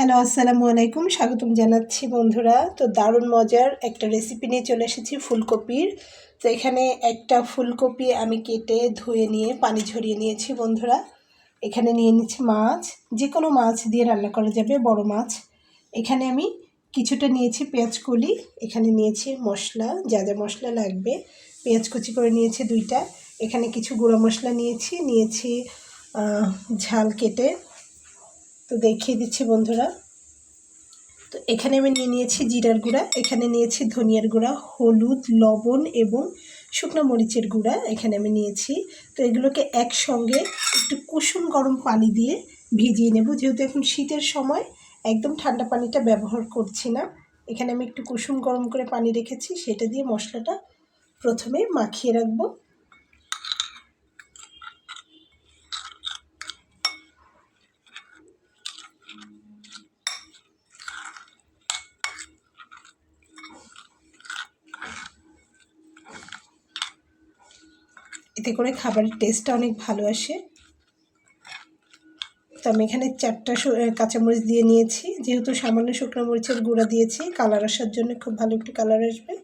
Hello, আসসালামু আলাইকুম। স্বাগতম জানাচ্ছি বন্ধুরা। তো দারুণ মজার একটা রেসিপি নিয়ে চলে এসেছি ফুলকপির। তো এখানে একটা ফুলকপি আমি কেটে ধুয়ে নিয়ে পানি ঝরিয়ে নিয়েছি বন্ধুরা। এখানে নিয়ে নিচ্ছি মাছ। যে কোনো মাছ দিয়ে রান্না করা যাবে, বড় মাছ। এখানে আমি কিছুটা নিয়েছি পেঁয়াজ কলি। এখানে নিয়েছি মশলা, যা যা মশলা লাগবে। পেঁয়াজ কুচি করে নিয়েছি দুইটা। এখানে কিছু গুঁড়ো মশলা নিয়েছি। নিয়েছি ঝাল কেটে তো দেখিয়ে দিচ্ছি বন্ধুরা। তো এখানে আমি নিয়ে নিয়েছি জিরার গুঁড়া, এখানে নিয়েছি ধনিয়ার গুঁড়া, হলুদ, লবণ এবং শুকনো মরিচের গুঁড়া এখানে আমি নিয়েছি। তো এগুলোকে একসঙ্গে একটু কুসুম গরম পানি দিয়ে ভিজিয়ে নেব, যেহেতু এখন শীতের সময় একদম ঠান্ডা পানিটা ব্যবহার করছি না। এখানে আমি একটু কুসুম গরম করে পানি রেখেছি, সেটা দিয়ে মশলাটা প্রথমে মাখিয়ে রাখব। এতে করে খাবারের টেস্টটা অনেক ভালো আসে। তো আমি এখানে চারটা কাঁচামরিচ দিয়ে নিয়েছি। যেহেতু সামান্য শুকনো মরিচের গুঁড়া দিয়েছি কালার আসার জন্য খুব ভালো একটু কালার আসবে।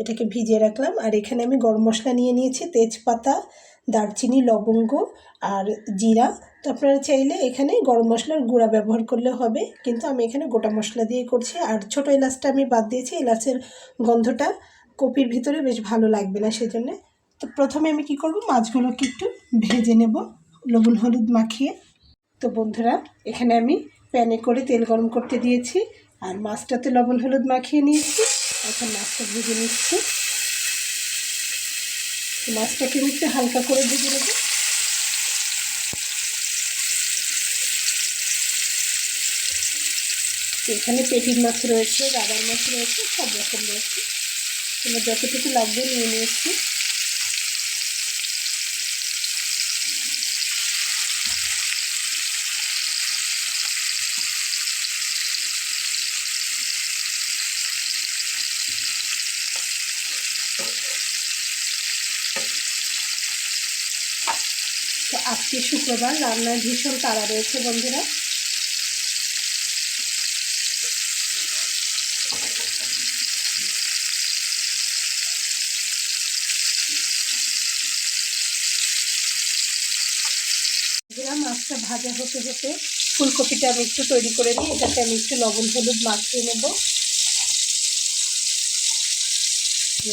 এটাকে ভিজিয়ে রাখলাম। আর এখানে আমি গরম মশলা নিয়ে নিয়েছি, তেজপাতা, দারচিনি, লবঙ্গ আর জিরা। তো আপনারা চাইলে এখানে গরম মশলার গুঁড়া ব্যবহার করলে হবে, কিন্তু আমি এখানে গোটা মশলা দিয়ে করছি। আর ছোটো এলাচটা আমি বাদ দিয়েছি। এলাচের গন্ধটা কপির ভিতরে বেশ ভালো লাগবে না, সেজন্য তো প্রথমে আমি কি করব? মাছগুলোকে একটু ভেজে নেব, লবণ, হলুদ মাখিয়ে। তো বন্ধুরা, এখানে আমি প্যানে করে তেল গরম করতে দিয়েছি, আর মাছটাতে লবণ, হলুদ মাখিয়ে নিয়েছি। এখন মাছটা ভেজে নিচ্ছি। মাছটাকে একটু হালকা করে ভেজে নেব। এখানে পেটির মাছ রয়েছে, রাবার মাছ রয়েছে, সব রকম রয়েছে। তোমার যতটুকু লাগবে নিয়ে নিয়েছি। তো আজকে শুক্রবার রান্নায় ভীষণ তাড়া রয়েছে, বন্ধুরা। বন্ধুরা, মাছটা ভাজা হতে হতে ফুলকপিটা আমি একটু তৈরি করে নিই। এটাতে আমি একটু লবণ, হলুদ মাখিয়ে নেব।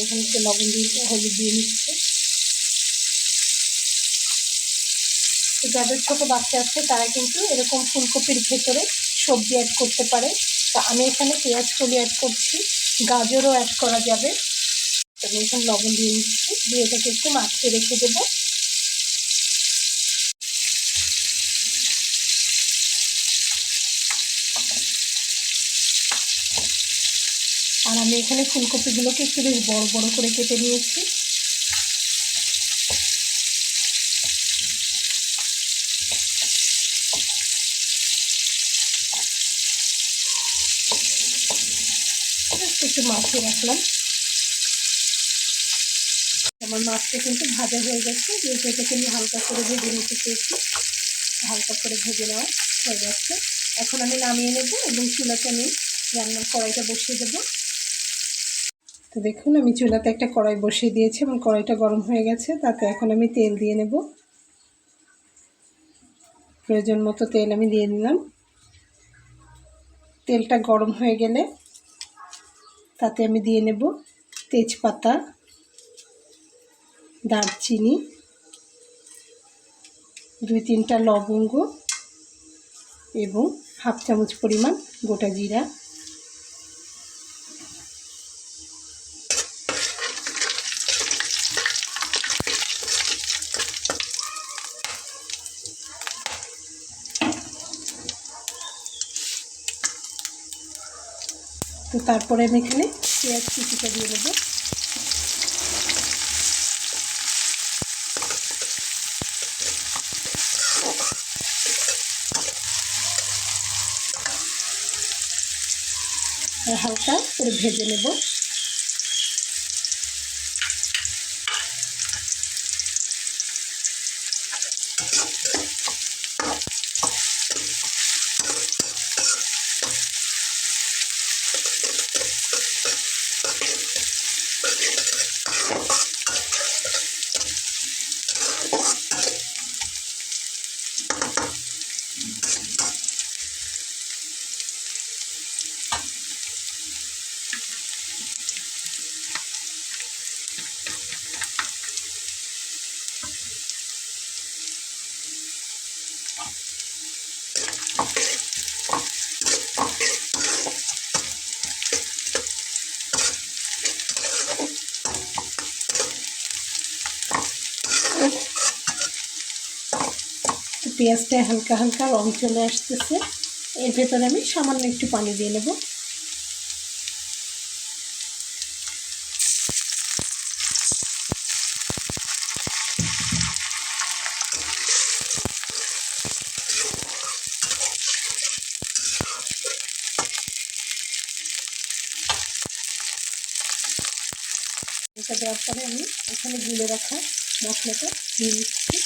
এখানে একটু লবণ দিয়ে, হলুদ দিয়ে নিচ্ছে। যাদের ছোটো বাচ্চা আছে, তারা কিন্তু এরকম ফুলকপির ভেতরে সবজি অ্যাড করতে পারে। তো আমি এখানে পেঁয়াজ কলি অ্যাড করছি, গাজরও অ্যাড করা যাবে। আমি এখানে লবণ দিয়ে নিচ্ছি দিয়ে এটাকে একটু মাখিয়ে রেখে দেবো। আর আমি এখানে ফুলকপিগুলোকে একটু বেশ বড় বড় করে কেটে নিয়েছি। একটু মাখিয়ে রাখলাম। আমার মাছটা কিন্তু ভাজা হয়ে গেছে যেহেতু এটাকে আমি হালকা করে ভেজে নিতে চেয়েছি। হালকা করে ভেজে নেওয়া হয়ে গেছে। এখন আমি নামিয়ে নেব এবং চুলাতে আমি রান্নার কড়াইটা বসিয়ে দেবো। তো দেখুন, আমি চুলাতে একটা কড়াই বসিয়ে দিয়েছি এবং কড়াইটা গরম হয়ে গেছে। তাতে এখন আমি তেল দিয়ে নেব। প্রয়োজন মতো তেল আমি দিয়ে নিলাম। তেলটা গরম হয়ে গেলে তাতে আমি দিয়ে নেব তেজপাতা, দারচিনি, দুই তিনটা লবঙ্গ এবং হাফ চামচ পরিমাণ গোটা জিরা। তো তারপরে আমি এখানে পেঁয়াজ কুচিটা দিয়ে দেবো। হালকা করে ভেজে নেব। পেঁয়াজটায় হালকা হালকা রং চলে আসতেছে। এর ভেতরে আমি সামান্য একটু পানি দিয়ে নেব। দেওয়ার পরে আমি এখানে গুলে রাখা মশলাটা দিয়ে নিচ্ছি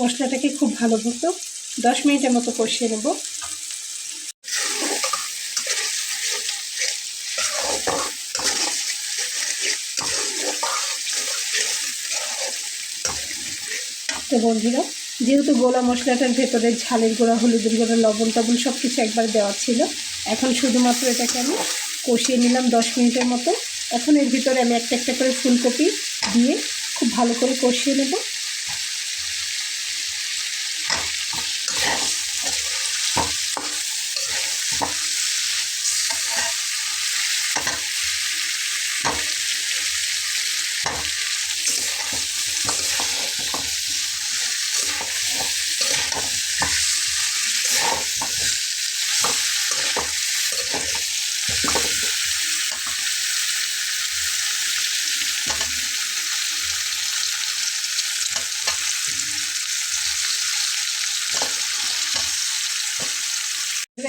মশলাটাকে খুব ভালো মতো দশ মিনিটের মতো কষিয়ে নেব। তো বন্ধুরা, যেহেতু গোলা মশলাটার ভেতরে ঝালের গুঁড়া, হলুদের গোড়া, লবণ, টবণ সব কিছু একবার দেওয়া ছিল, এখন শুধুমাত্র এটাকে আমি কষিয়ে নিলাম দশ মিনিটের মতো। এখন এর ভিতরে আমি একটা একটা করে ফুলকপি দিয়ে খুব ভালো করে কষিয়ে নেব।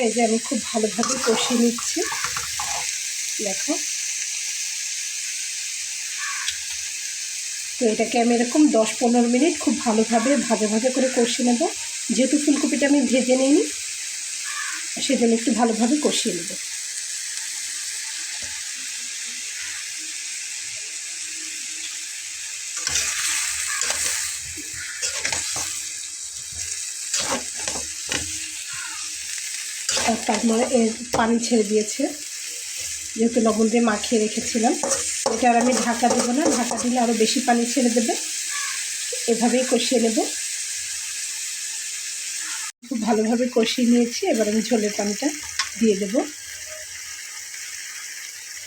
এই যে আমি খুব ভালোভাবে কষিয়ে নিচ্ছি। দেখো। তো এটাকে আমি এরকম দশ পনেরো মিনিট খুব ভালোভাবে ভাজা ভাজা করে কষিয়ে নেব। যেহেতু ফুলকপিটা আমি ভেজে নিইনি, সেজন্য একটু ভালোভাবে কষিয়ে নেব। তারপরে এর পানি ছেড়ে দিয়েছে। যেহেতু লবণ দিয়ে মাখিয়ে রেখেছিলাম। এটা আর আমি ঢাকা দেবো না, ঢাকা দিলে আরও বেশি পানি ছেড়ে দেবে। এভাবেই কষিয়ে নেব। খুব ভালোভাবে কষিয়ে নিয়েছি, এবার আমি ঝোলের পানিটা দিয়ে দেব।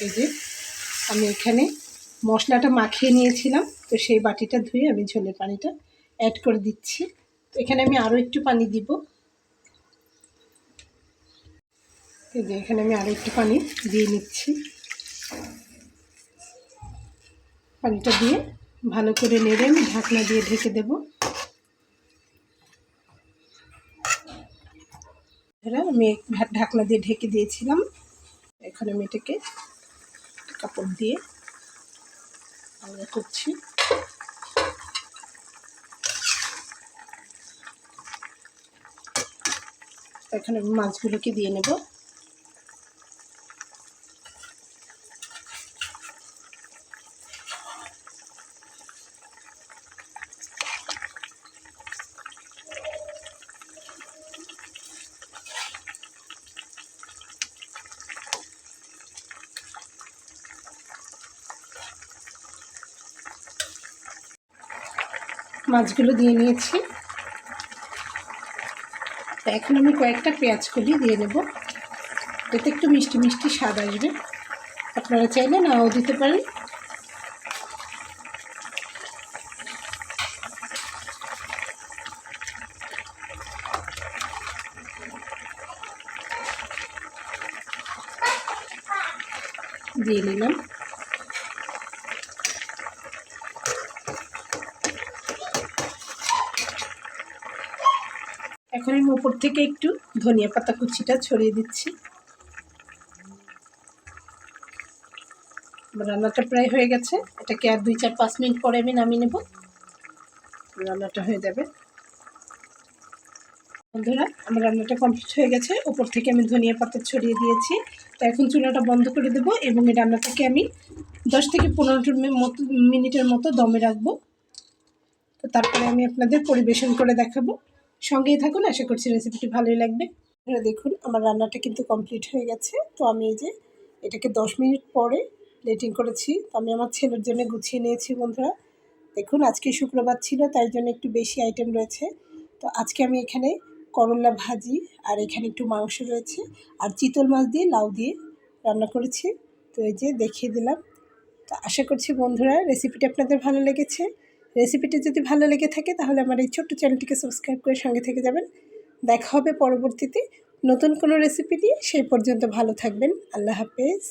এই যে আমি এখানে মশলাটা মাখিয়ে নিয়েছিলাম, তো সেই বাটিটা ধুয়ে আমি ঝোলের পানিটা অ্যাড করে দিচ্ছি। তো এখানে আমি আরও একটু পানি দিব। এই যে এখানে আমি আরও একটু পানি দিয়ে নিচ্ছি। পানিটা দিয়ে ভালো করে নেড়ে আমি ঢাকনা দিয়ে ঢেকে দেব। আমি ঢাকনা দিয়ে ঢেকে দিয়েছিলাম। এখন আমি এটাকে কাপড় দিয়ে আলাদা করছি। এখন আমি মাছগুলোকে দিয়ে নেব। মাছগুলো দিয়ে নিয়েছি। এখন আমি কয়েকটা পেঁয়াজ কলি দিয়ে নেব এতে একটু মিষ্টি মিষ্টি স্বাদ আসবে। আপনারা চাইলে নাও দিতে পারেন। দিয়ে নিলাম এখন আমি উপর থেকে একটু ধনিয়া পাতা কুচিটা ছড়িয়ে দিচ্ছি। রান্নাটা প্রায় হয়ে গেছে। এটাকে আর দুই চার পাঁচ মিনিট পরে আমি নামিয়ে নেব। রান্নাটা হয়ে যাবে। বন্ধুরা, আমার রান্নাটা কমপ্লিট হয়ে গেছে। উপর থেকে আমি ধনিয়া পাতা ছড়িয়ে দিয়েছি। তো এখন চুলাটা বন্ধ করে দেব এবং এই রান্নাটাকে আমি দশ থেকে পনেরো মিনিটের মতো দমে রাখব। তো তারপরে আমি আপনাদের পরিবেশন করে দেখাবো। সঙ্গেই থাকুন, আশা করছি রেসিপিটি ভালোই লাগবে। দেখুন, আমার রান্নাটা কিন্তু কমপ্লিট হয়ে গেছে। তো আমি এই যে, এটাকে দশ মিনিট পরে প্লেটিং করেছি। তো আমি আমার ছেলের জন্য গুছিয়ে নিয়েছি, বন্ধুরা। দেখুন, আজকে শুক্রবার ছিল, তাই জন্য একটু বেশি আইটেম রয়েছে। তো আজকে আমি এখানে করলা ভাজি আর এখানে একটু মাংস রয়েছে। আর চিতল মাছ দিয়ে লাউ দিয়ে রান্না করেছি। তো এই যে, দেখিয়ে দিলাম। তো আশা করছি, বন্ধুরা রেসিপিটা আপনাদের ভালো লেগেছে। রেসিপিটি যদি ভালো লেগে থাকে, তাহলে আমার এই ছোট্ট চ্যানেলটিকে সাবস্ক্রাইব করে সঙ্গে থেকে যাবেন। দেখা হবে পরবর্তীতে নতুন কোনো রেসিপি নিয়ে। সেই পর্যন্ত ভালো থাকবেন। আল্লাহ হাফেজ।